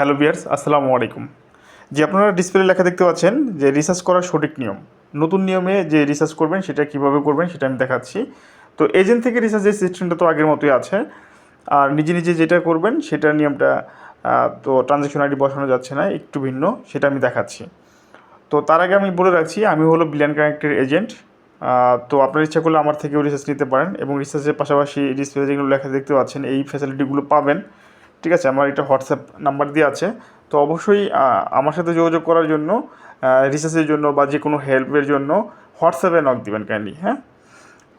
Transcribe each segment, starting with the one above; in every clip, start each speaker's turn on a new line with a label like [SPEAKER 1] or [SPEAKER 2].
[SPEAKER 1] Hello বিয়ার্স আসসালামু আলাইকুম। যে আপনারা ডিসপ্লে লেখা দেখতে পাচ্ছেন, যে রিসার্চ করার সঠিক নিয়ম। নতুন নিয়মে যে রিসার্চ করবেন, সেটা কীভাবে করবেন, সেটা আমি দেখাচ্ছি। তো এজেন্ট থেকে রিসার্চের সিস্টেমটা তো আগের মতোই আছে, আর নিজে নিজে যেটা করবেন, সেটার নিয়মটা তো ট্রানজ্যাকশন আইডি বসানো যাচ্ছে না, একটু ভিন্ন, সেটা আমি দেখাচ্ছি। তো তার আগে আমি বলে রাখছি, আমি হলো বিলিয়ান কানেক্টের এজেন্ট তো আপনার ইচ্ছা করলে আমার থেকেও রিসার্চ নিতে পারেন, এবং রিসার্চের পাশাপাশি ডিসপ্লে যেগুলো লেখা দেখতে পাচ্ছেন, এই ফ্যাসিলিটিগুলো পাবেন। ঠিক আছে, আমার এটা হোয়াটসঅ্যাপ নাম্বার দিয়ে আছে। তো অবশ্যই আমার সাথে যোগাযোগ করার জন্য রিসার্চের জন্য বা যে কোনো হেল্পের জন্য হোয়াটসঅ্যাপে নক দিবেন কাইন্ডলি হ্যাঁ?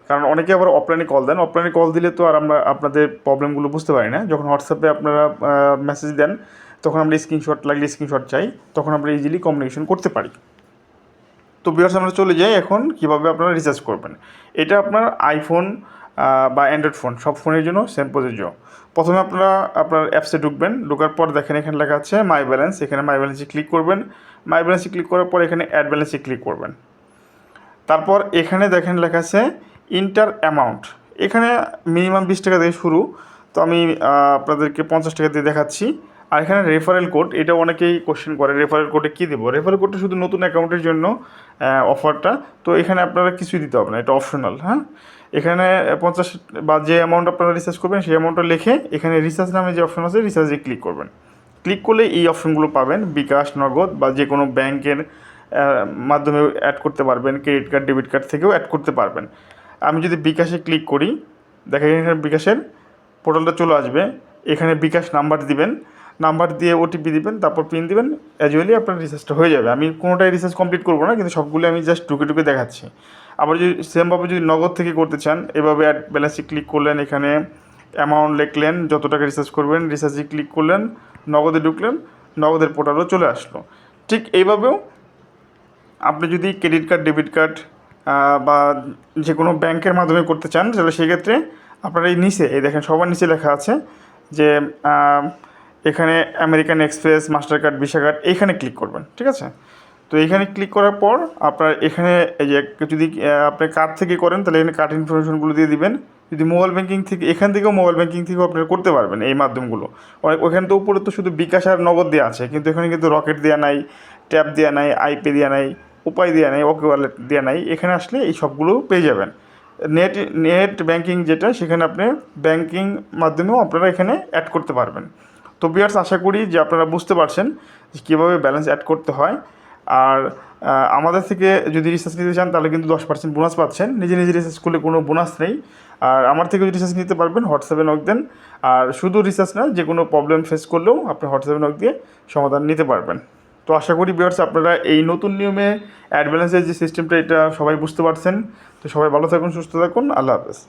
[SPEAKER 1] কারণ অনেকে আবার অফলাইনে কল দেন। অফলাইনে কল দিলে তো আর আমরা আপনাদের প্রবলেমগুলো বুঝতে পারি না। যখন হোয়াটসঅ্যাপে আপনারা মেসেজ দেন, তখন আমরা স্ক্রিনশট লাগলে স্ক্রিনশট চাই, তখন আমরা ইজিলি কমিউনিকেশন করতে পারি। তো বিয়ার্স আমরা চলে যাই এখন কীভাবে আপনারা রিচার্জ করবেন। এটা আপনার আইফোন বা অ্যান্ড্রয়েড ফোন সব ফোনের জন্য সেম প্রযোজ্য প্রথমে আপনারা, আপনার অ্যাপসে ঢুকবেন, ঢোকার পর দেখেন এখানে লেখা আছে মাই ব্যালেন্স এখানে মাই ব্যালেন্সে ক্লিক করবেন। মাই ব্যালেন্সে ক্লিক করার পর এখানে অ্যাড ব্যালেন্সে ক্লিক করবেন। তারপর এখানে দেখেন লেখা আছে ইন্টার অ্যামাউন্ট এখানে মিনিমাম বিশ টাকা দিয়ে শুরু। তো আমি আপনাদেরকে পঞ্চাশ টাকা দিয়ে দেখাচ্ছি। আর এখানে রেফারেল কোড এটা অনেকেই কোশ্চেন করে রেফারেল কোডে কী দেবো? রেফারেল কোডটা শুধু নতুন অ্যাকাউন্টের জন্য অফারটা তো এখানে আপনারা কিছুই দিতে হবে না, এটা অপশনাল হ্যাঁ? এখানে পঞ্চাশ, বা যে অ্যামাউন্ট আপনারা রিচার্জ করবেন, সেই অ্যামাউন্টটা লিখে এখানে রিচার্জ নামে যে অপশন আছে রিচার্জে ক্লিক করবেন। ক্লিক করলে এই অপশনগুলো পাবেন, বিকাশ, নগদ, বা যে কোনো ব্যাংকের মাধ্যমে অ্যাড করতে পারবেন ক্রেডিট কার্ড ডেবিট কার্ড থেকেও অ্যাড করতে পারবেন। আমি যদি বিকাশে ক্লিক করি দেখা এখানে বিকাশের পোর্টালটা চলে আসবে, এখানে বিকাশ নাম্বার দিবেন নাম্বার দিয়ে ওটিপি দিবেন, তারপর পিন দিবেন অ্যাজুয়ালি আপনার রিচার্জটা হয়ে যাবে। আমি কোনোটাই রিচার্জ কমপ্লিট করব না, কিন্তু সবগুলো আমি জাস্ট টুকে ঢুকে দেখাচ্ছি। আবার যদি সেমভাবে যদি নগদ থেকে করতে চান, এভাবে অ্যাড ব্যালেন্সে ক্লিক করলেন, এখানে অ্যামাউন্ট লিখলেন, যত টাকা রিচার্জ করবেন রিচার্জে ক্লিক করলেন, নগদে ঢুকলেন, নগদের পোর্টালও চলে আসলো। ঠিক এইভাবেও আপনি যদি ক্রেডিট কার্ড ডেবিট কার্ড বা যে কোনো ব্যাংকের মাধ্যমে করতে চান, তাহলে সেক্ষেত্রে আপনার এই নিচে, এই দেখেন সবার নিচে লেখা আছে যে এখানে American Express Mastercard Visa card এখানে ক্লিক করবেন, ঠিক আছে? তো এইখানে ক্লিক করার পর আপনার এখানে এই যে যদি আপনি কার্ড থেকে করেন, তাহলে এখানে কার্ড ইনফরমেশনগুলো দিয়ে দিবেন। যদি মোবাইল ব্যাঙ্কিং থেকে, এখান থেকেও মোবাইল ব্যাঙ্কিং থেকেও আপনারা করতে পারবেন এই মাধ্যমগুলো। অনেক ওখানে তো উপরে তো শুধু বিকাশ আর নগদ দেওয়া আছে, কিন্তু এখানে কিন্তু রকেট দেওয়া নাই ট্যাপ দেওয়া নাই আইপে দেওয়া নাই, উপায় দেওয়া নাই, ওকে ওয়ালেট দেওয়া নাই, এখানে আসলে এই সবগুলো পেয়ে যাবেন। নেট নেট ব্যাংকিং যেটা, সেখানে আপনি ব্যাঙ্কিং মাধ্যমেও আপনারা এখানে অ্যাড করতে পারবেন। তো বিয়ার্স, আশা করি যে আপনারা বুঝতে পারছেন যে কীভাবে ব্যালেন্স অ্যাড করতে হয়। আর আমাদের থেকে যদি রিসার্চ নিতে চান, তাহলে কিন্তু দশ পার্সেন্ট বোনাস পাচ্ছেন। নিজে নিজে রিসার্চ করলে কোনো বোনাস নেই। আর আমার থেকে যদি রিসার্চ নিতে পারবেন, হোয়াটসঅ্যাপে নক দেন। আর শুধু রিসার্চ না, যে কোনো প্রবলেম ফেস করলেও আপনি হোয়াটসঅ্যাপে নক দিয়ে সমাধান নিতে পারবেন। তো আশা করি বিয়ার্স আপনারা এই নতুন নিয়মে অ্যাড ব্যালেন্সের যে সিস্টেমটা এটা সবাই বুঝতে পারছেন। তো সবাই ভালো থাকুন, সুস্থ থাকুন। আল্লাহ হাফেজ।